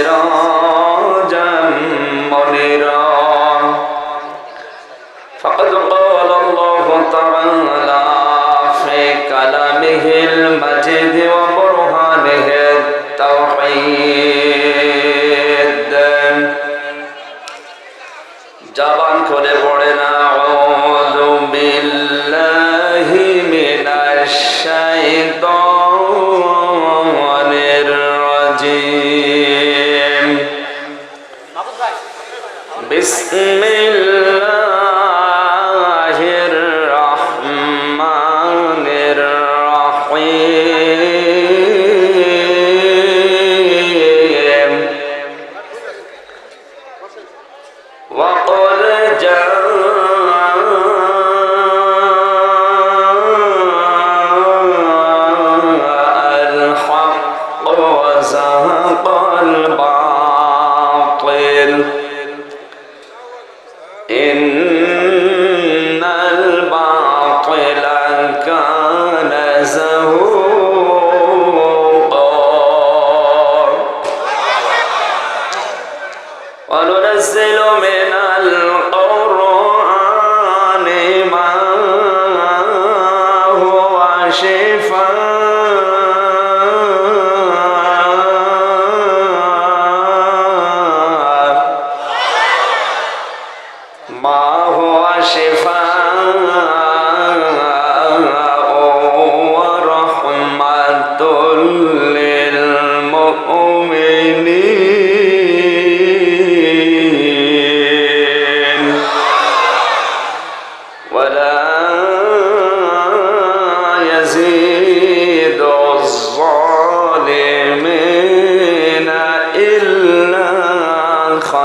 سرام بسم الله الرحمن الرحيم. وقل جاء الحق وزهق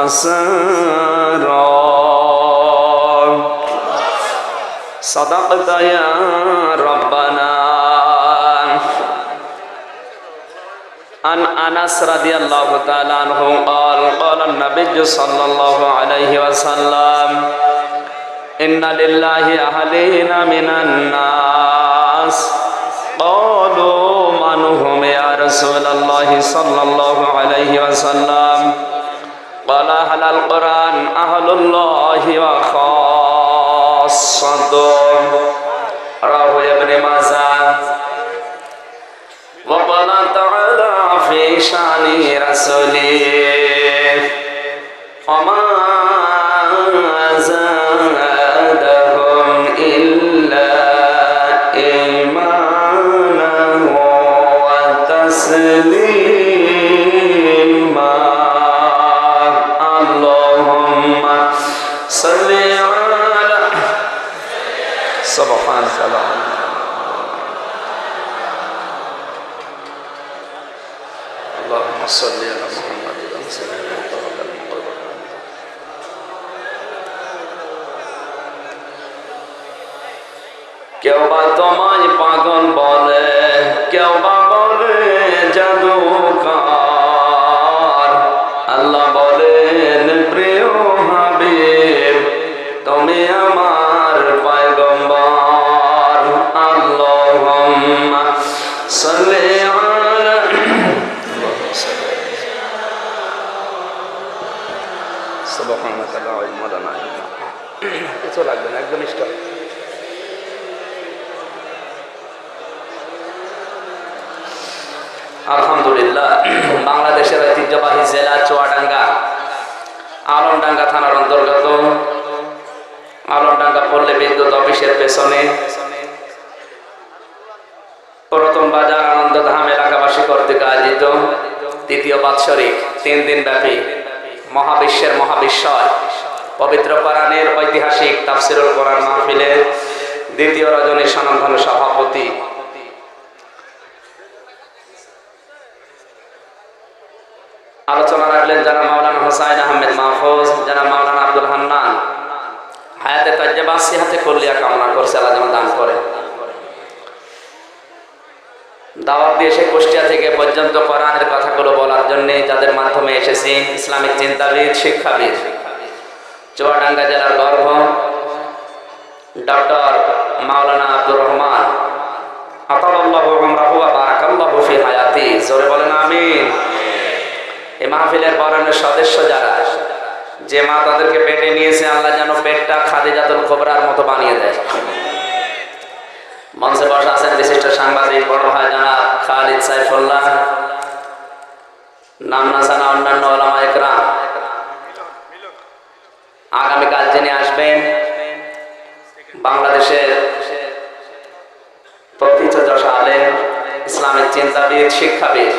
خسارا صدقت يا ربنا عن انس رضي الله تعالى عنه قال قال النبي صلى الله عليه وسلم ان لله اهلين من الناس قالوا من هم يا رسول الله صلى الله عليه وسلم قال اهل القران اهل الله وخاصته رواه ابن ماجه وقال تعالى في شان رسوله وما زادهم إلا إيمانا وتسليما আলহামদুলিল্লাহ, বাংলাদেশের ঐতিহ্যবাহী জেলা চুয়াডাঙ্গা, আলমডাঙ্গা থানার অন্তর্গত। আলমডাঙ্গা পল্লী বিদ্যুৎ অফিসের পেছনে প্রথম বাজার আনন্দ ধাম এলাকাবাসী কর্তৃক আয়োজিত দ্বিতীয় বাৎসরিক তিন দিন ব্যাপী মহাবিশ্বের মহাবিশ্বয় পবিত্র কোরআনের ঐতিহাসিক তাফসিরুল কোরআন মাহফিলের দ্বিতীয় রজনীর সনাতন সভাপতি আলোচনা রাখলেন যারা মাওলানা হোসাইন আহমেদ মাহফুজ, যারা মাওলানা আব্দুল হান্নান। হায়াতে তাজ্জাবা সিহাতে কল্লিয়া কামনা করছে, আল্লাহ যেন দান করে। দাওয়াত দিয়ে সে কুষ্টিয়া থেকে পর্যন্ত কোরআনের কথাগুলো বলার জন্য যাদের মাধ্যমে এসেছি, ইসলামিক চিন্তাবিদ, শিক্ষাবিদ। চুয়াডাঙ্গা জেলার গর্ভ, ডক্টর মাওলানা আব্দুর রহমান। আতাল্লাহু ওয়া বারাকাল্লাহু ফি হায়াতি। জোরে বলেন আমিন। এই মাহফিলের বরণের সদস্য যারা, যে মা তাদেরকে পেটে নিয়েছে, আল্লাহ যেন পেটটা খাদিজাতুল কোবরার মতো বানিয়ে দেয়। মঞ্চে বসা আছেন বিশিষ্ট সাংবাদিক, বড় ভাই জানা খালিদ সাইফুল্লাহ। নাম না জানা অন্যান্য ওলামা আগামীকাল যিনি আসবেন, বাংলাদেশের প্রকৃত যশা আলেম ইসলামিক চিন্তাবিদ, শিক্ষাবিদ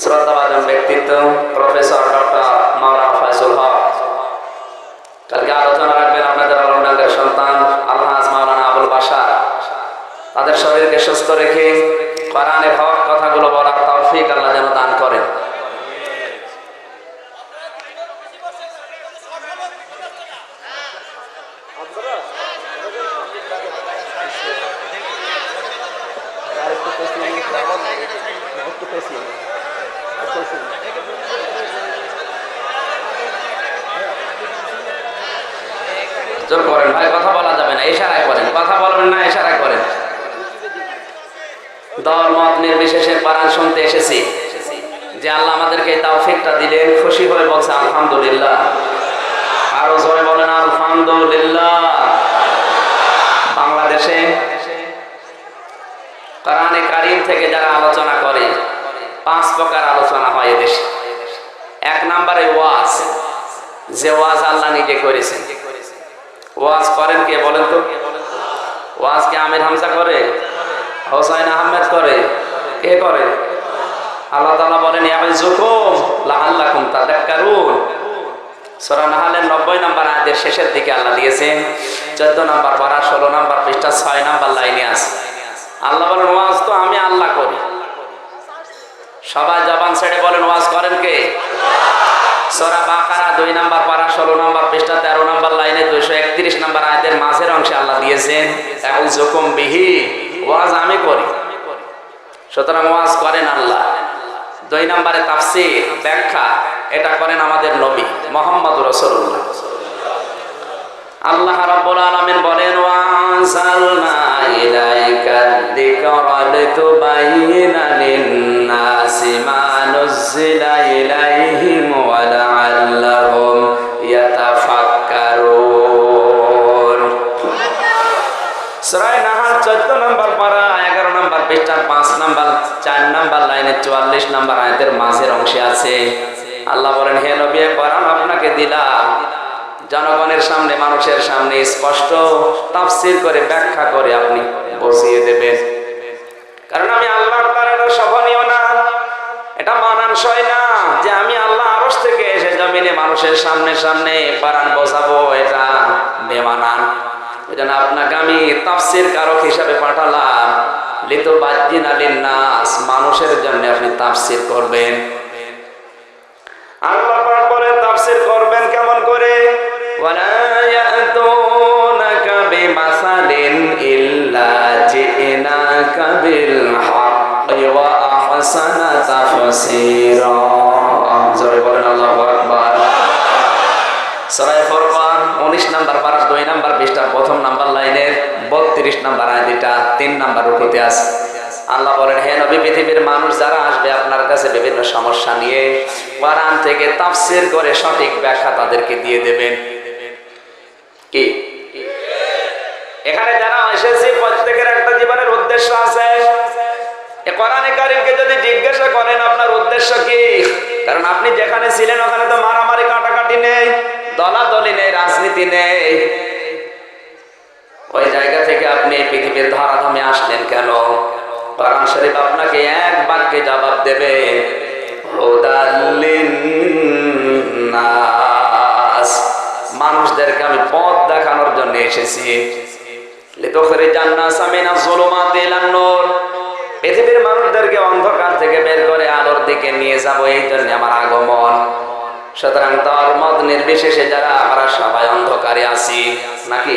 শ্রদ্ধাভাজন ব্যক্তিত্ব, প্রফেসর ডক্টর মাওলানা ফয়সুল হক। কালকে আলোচনা রাখবেন আপনাদের আলমডাঙ্গের সন্তান, আলহাজ মাওলানা আবুল বাসা তাদের শরীরকে সুস্থ রেখে কোরআনের হক কথাগুলো বলার তৌফিক আল্লাহ যেন দান করেন জোর করেন ভাই কথা বলা যাবে না ইশারায় করেন বলবেন না ইশারায় করেন। দল মত নির্বিশেষে পারান শুনতে এসেছি। যে আল্লাহ আমাদেরকে তাওফিকটা দিলেন, খুশি হয়ে বলছে, আলহামদুলিল্লাহ। আরও জোরে বলেন, আলহামদুলিল্লাহ। বাংলাদেশে কোরআনে কারিম থেকে যারা আলোচনা করে, পাঁচ প্রকার আলোচনা হয় এদেশে। এক নম্বরে ওয়াজ। যে ওয়াজ আল্লাহ নিজে করেছেন। ওয়াজ করেন কে বলেন তো? ওয়াজ কে আমির হামজা করে, হোসাইন আহমেদ করে, কে করে? আল্লাহ তাআলা বলেন আমি জুকুম লাআল্লাকুম তাদাক্কারুন সূরা নাহলের 90 নম্বর আয়াতের শেষের দিকে আল্লাহ দিয়েছেন 14 নম্বর পারা 16 নম্বর পৃষ্ঠা 6 নম্বর লাইনে আছে। আল্লাহ বলেন, ওয়াজ তো আমি আল্লাহ করি। সবাই জবান ছেড়ে বলেন, ওয়াজ করেন কে? সরা বাকারা দুই নাম্বার পারা, ষোলো নম্বর পৃষ্ঠা, তেরো নম্বর লাইনে দুইশো একত্রিশ নম্বর আয়তের মাঝের অংশে আল্লাহ দিয়েছেন জুকুম বিহি, ওয়াজ আমি করি। সুতরাং ওয়াজ করেন আল্লাহ। দুই নম্বরে তাফসির, ব্যাখ্যা, এটা করেন আমাদের নবী মোহাম্মদ রসুল্লাহ আল্লাহ রাব্বুল আলামিন বলেন ওয়াসালনা ইলাইকা যিকরা লিতুবাইয়িনা লিন-নাসি মা নুজিলা ইলাইহিম নম্বর লাইনে 44 আয়াতের মাঝের অংশে আছে। আল্লাহ বলেন, হে নবী, কোরআন আপনাকে দিলাম জনগণের সামনে, মানুষের সামনে স্পষ্ট তাফসির করে ব্যাখ্যা করে আপনি বসিয়ে দেবেন। কারণ আমি আল্লাহর দ্বারা সহনীয় না। এটা মানানসই না যে আমি আল্লাহ আরস থেকে এসে জমিনে মানুষের সামনে সামনে পারান বসাবো, এটা বেমানান। আপনাকে আমি তাফসির কারক হিসাবে পাঠালাম। লিতু বাজ্জিন আলিন নাস মানুষের জন্য আপনি তাফসির করবেন। আল্লাহ তাফসীর করবেন কেমন করে? ওয়ালা ইয়াতুনাকা বিমাসালিন ইল্লা জিনাকা বিল হাক্কি ওয়া আহসানা তাফসীরা। জোরে বলেন আল্লাহু আকবার। ফরকান উনিশ নাম্বার পারা দুই নাম্বার পৃষ্ঠার প্রথম নাম্বার লাইনের বত্রিশ নাম্বার আয়াতিটা তিন নাম্বার রুকুতে আছে। আল্লাহ বলেন, হে নবী, পৃথিবীর মানুষ যারা আসবে আপনার কাছে বিভিন্ন সমস্যা নিয়ে কোরআন থেকে তাফসির করে সঠিক ব্যাখ্যা তাদেরকে দিয়ে দেবেন। কি? এখানে যারা এসেছি, প্রত্যেকের একটা জীবনের উদ্দেশ্য আছে। এ কোরআনে কারিমকে যদি জিজ্ঞাসা করেন, আপনার উদ্দেশ্য কি? কারণ আপনি যেখানে ছিলেন, ওখানে তো মারামারি, কাটাকাটি নেই। দলাদলি নেই, রাজনীতি নেই। ওই জায়গা থেকে আপনি পৃথিবীর ধরাধামে আসলেন কেন? কোরআন শরীফ আপনাকে এক বাক্যে জবাব দেবে মানুষদেরকে আমি পথ দেখানোর জন্য এসেছি। পৃথিবীর মানুষদেরকে অন্ধকার থেকে বের করে আলোর দিকে নিয়ে যাব, এই জন্য আমার আগমন। সুতরাং তার মত নির্বিশেষে যারা আমরা সবাই অন্ধকারে আছি, নাকি?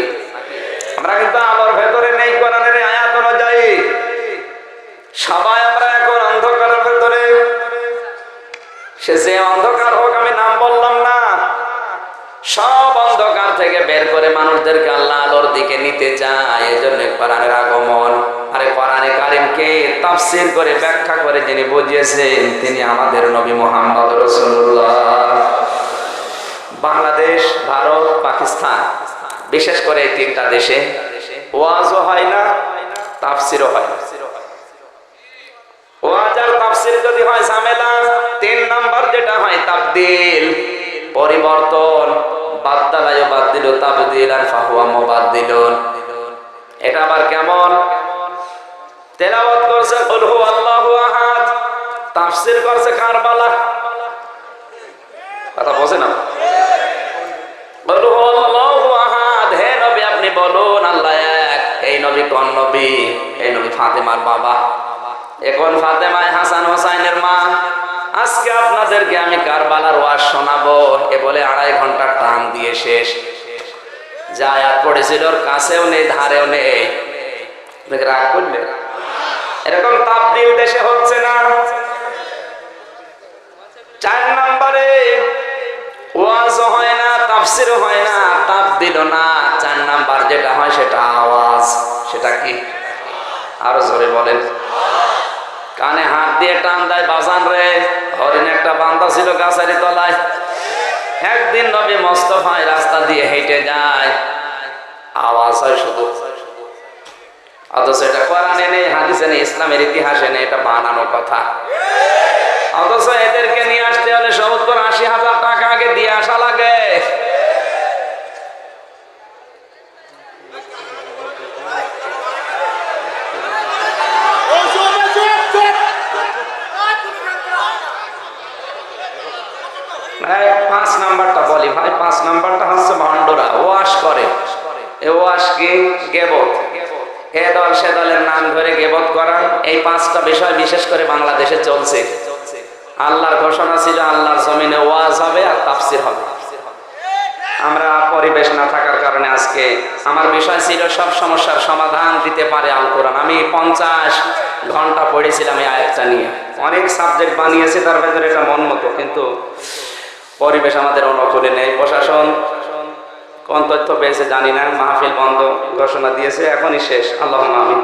আমরা কিন্তু আমার ভেতরে নেই, কোরআনের আয়াত অনুযায়ী। সবাই আমরা এখন অন্ধকারের ভেতরে। সে যে অন্ধকার হোক সব অন্ধকার থেকে বের করে মানুষদেরকে আল্লাহ আলোর দিকে নিতে চায়। এই জন্য কোরআনের আগমন। আরে কোরআনে কারিমকে তাফসির করে ব্যাখ্যা করে যিনি বুঝিয়েছেন, তিনি আমাদের নবী মোহাম্মদ রসুল্লাহ বাংলাদেশ, ভারত, পাকিস্তান, বিশেষ করে এই তিনটা দেশে ওয়াজও হয় না, তাফসিরও হয় ওয়াজ আর তাফসির যদি হয় ঝামেলা, তিন নাম্বার যেটা হয় তাবদিল। পরিবর্তন। তাবদিল আর ফাহুয়া মুবাদদিলুন এটা আবার কেমন? তেলাওয়াত করছে আল্লাহু আহাদ। তাফসির করছে কারবালা। কথা না? কুল হু আল্লাহু আহাদ। হে নবী, আপনি বলুন, আল্লাহ এক। এই নবী কোন নবী? এই নবী ফাতেমার বাবা। এখন ফাতেমায়? হাসান হোসাইনের মা। আজকে আপনাদেরকে আমি কারবালার ওয়াজ শোনাবো। এ বলে আড়াই ঘণ্টা টান দিয়ে শেষ। যা আয়াত পড়েছিল, ওর কাছেও নেই, ধারেও নেই। রাগ করলে? এরকম তাবদিল দেশে হচ্ছে না। চার নম্বরে ওয়াজ হয় না তাফসির হয় না তাপ দিল না। চার নাম্বার যেটা হয়, সেটা আওয়াজ। সেটা কি? আরও জোরে বলেন। কানে হাত দিয়ে টান দেয়, বাজান রে। হরিণ একটা বান্দা ছিল গাছারি তলায়। একদিন নবী মস্তফায় রাস্তা দিয়ে হেঁটে যায়। আওয়াজ হয় শুধু। অথচ এটা কোরআনে নেই, হাদিসে নেই, ইসলামের ইতিহাসে নেই, এটা বানানো কথা। অথচ এদেরকে নিয়ে আসতে হলে সত্তর আশি হাজার টাকা আগে দিয়ে আসা লাগে। ভাই, পাঁচ নাম্বারটা বলি ভাই পাঁচ নাম্বারটা হচ্ছে ভণ্ডরা ওয়াশ করে। ওয়াশ কি? দল সে দলের নাম ধরে গেবত করা। এই পাঁচটা বিষয় বিশেষ করে বাংলাদেশে চলছে। আল্লাহর ঘোষণা ছিল আল্লাহর জমিনে ওয়াজ হবে আর তাফসির হবে। আমরা পরিবেশ না থাকার কারণে আজকে আমার বিষয় ছিল সব সমস্যার সমাধান দিতে পারে আল কোরআন আমি পঞ্চাশ ঘণ্টা পড়েছিলাম এই আয়াতটা নিয়ে। অনেক সাবজেক্ট বানিয়েছে তার ভেতরে এটা মন মতো কিন্তু পরিবেশ আমাদের অনুকূলে নেই প্রশাসন কোন তথ্য পেয়েছে জানি না মাহফিল বন্ধ ঘোষণা দিয়েছে এখনই শেষ আল্লাহ আমি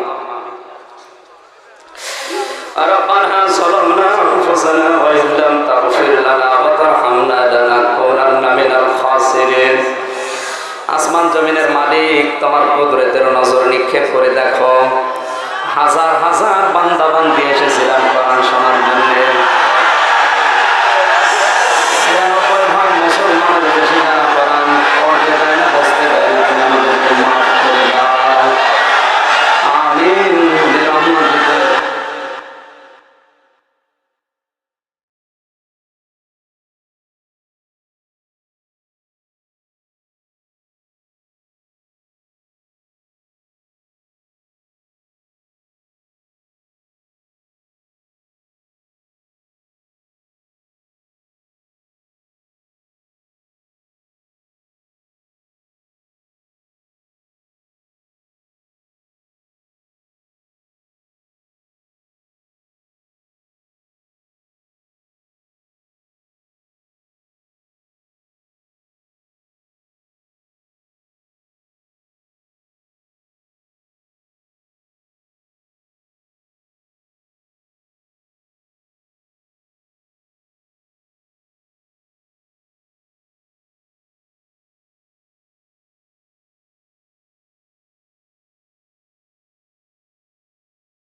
ربنا ظلمنا أنفسنا وإن لم تغفر لنا وترحمنا لنكونن من الخاسرين আসমান জমিনের মালিক তোমার কুদরতের নজর নিক্ষেপ করে দেখো হাজার হাজার বান্দা বান্দি এসেছিলাম কোরআন শোনার জন্য